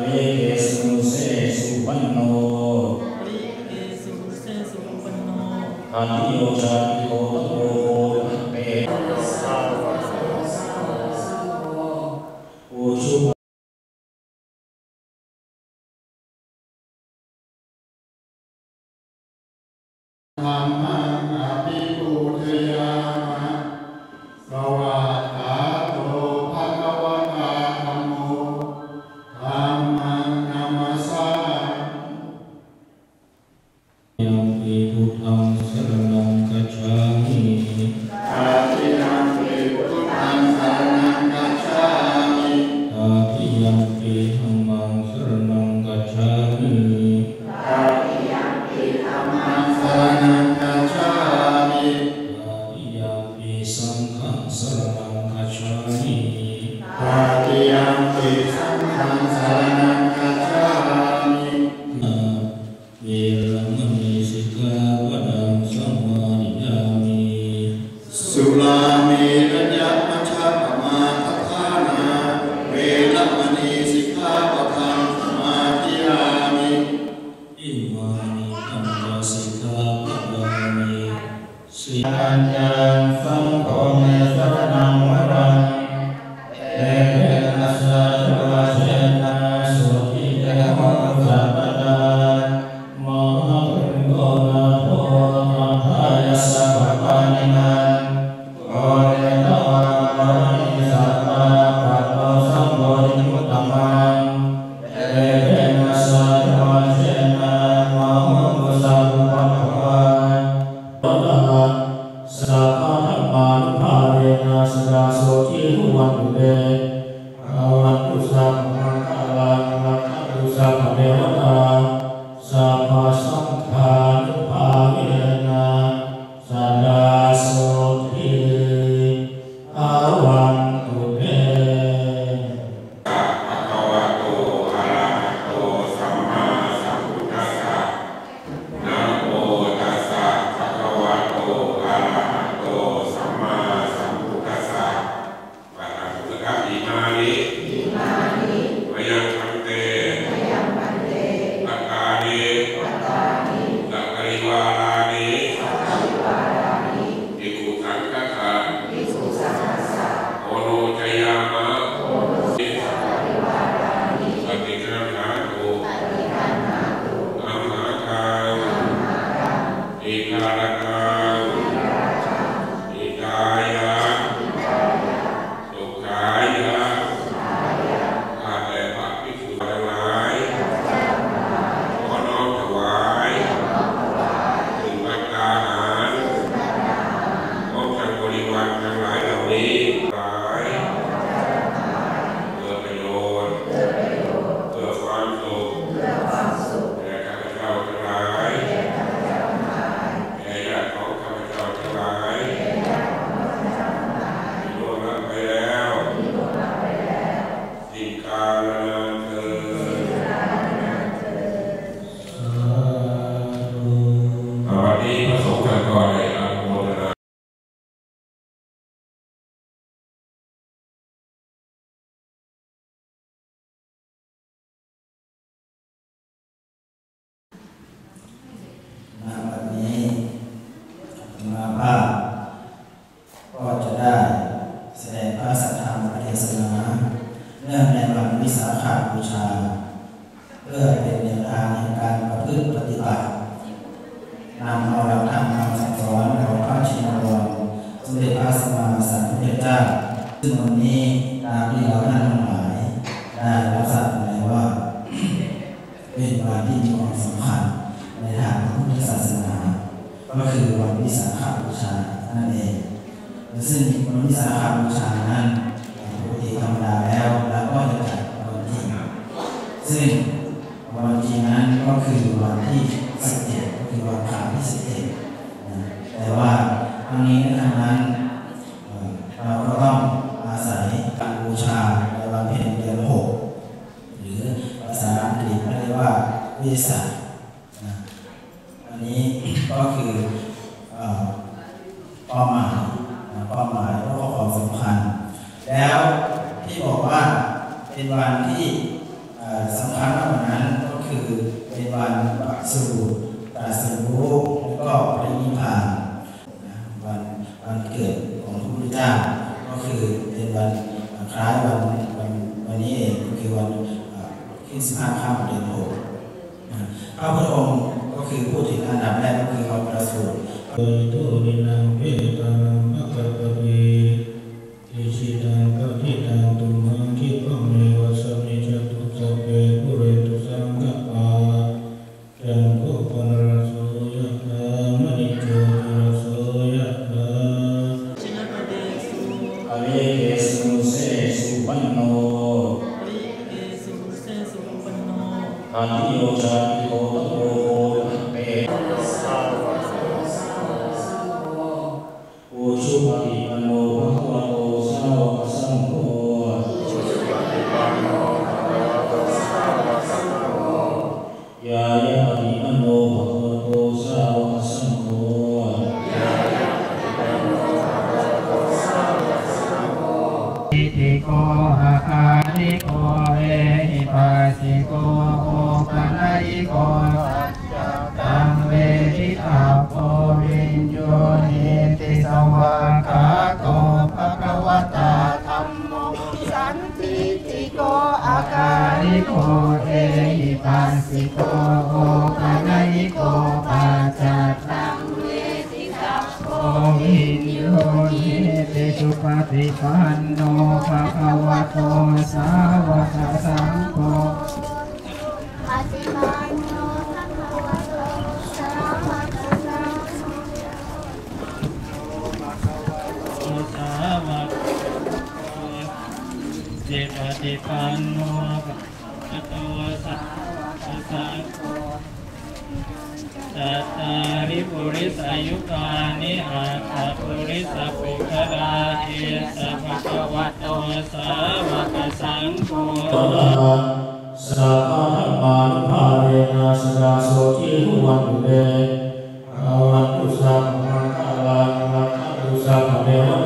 ริเกสุ อาติยังปิส นะสดาโสทิทุวันเตอาวันตุสัพพะคาลังรักขตุสัพพะเทวตาสัพพะสังฆานุภาเวนะสดาโส ඒක රණකා นก็ได้อนุโมทนาณวันนี้มาภาพก็จะได้แสดงพระสัทธรรมเทศนาเนื่องในวันวิสาขบูชา เพื่อเป็นแนวทางในการประพฤติปฏิบัติ นำเอาหลักธรรมคำสั่งสอนของพระชินวรสมเด็จพระสัมมาสัมพุทธเจ้า ซึ่งวันนี้ตามที่เราท่านทั้งหลายได้รับทราบแล้วว่า เป็นวันที่มีความสำคัญในทางพระพุทธศาสนา ก็คือวันวิสาขบูชานั่นเองซึ่งวันวิสาขบูชานั้นปกติธรรมดาแล้วเราก็จะจัดวันจริงซึ่งวันจริงนั้นก็คือวันที่ สิบเจ็ดก็คือวันพระที่สิบเจ็ดนะแต่ว่าครั้งนี้ครั้งนั้นเอ่อเราก็ต้องอาศัยการบูชาในวันเพ็ญเดือนหกหรือภาษาอังกฤษเรียกว่าวิสัชนะอันนี้ก็คือเอ่อเป้าหมายนะเป้าหมายแล้วก็ความสำคัญ แล้วที่บอกว่าเป็นวันที่ สำคัญมากกว่านั้นก็คือเป็นวันปักสูตรตรัสรู้แล้วก็ปรินิพพานวันวันเกิดของพระพุทธเจ้าก็คือเป็นวันคล้ายวันวันวันนี้เองก็คือวันขึ้นสิบห้าค่ำเดือนหกพระพุทธองค์ก็คือพูดถึงอันดับแรกก็คือวันประสูติเปิดตุนินังเวตังมะกะป สุปันโนปริเกสุเสสุปันโนอันติโยชาติโกตโกโภเป อิติโกอาคาริโกเอหิปัสสิโกโอปัญญิโกสัจจตังเวทิตาโพวิญโยนิติสวากขาโตภะคะวตาธัมโมสันติติโกอาอาคาคาริโกเอหิปัสสิโกโอ สุปฏิปันโนภะคะวะโตสาวกสังโฆปฏิปันโนภะคะวะโตสาวกสังโฆ ตัตตาริปุริสายุคานิอัตตปุริสปุคลาเอสภะคะวะโตสาวกสังโฆสัพพะปานภาเรนะสกาโสทิหุวันเดอาวันตุสัพพะกาลังมัตุสัพพะเดวะ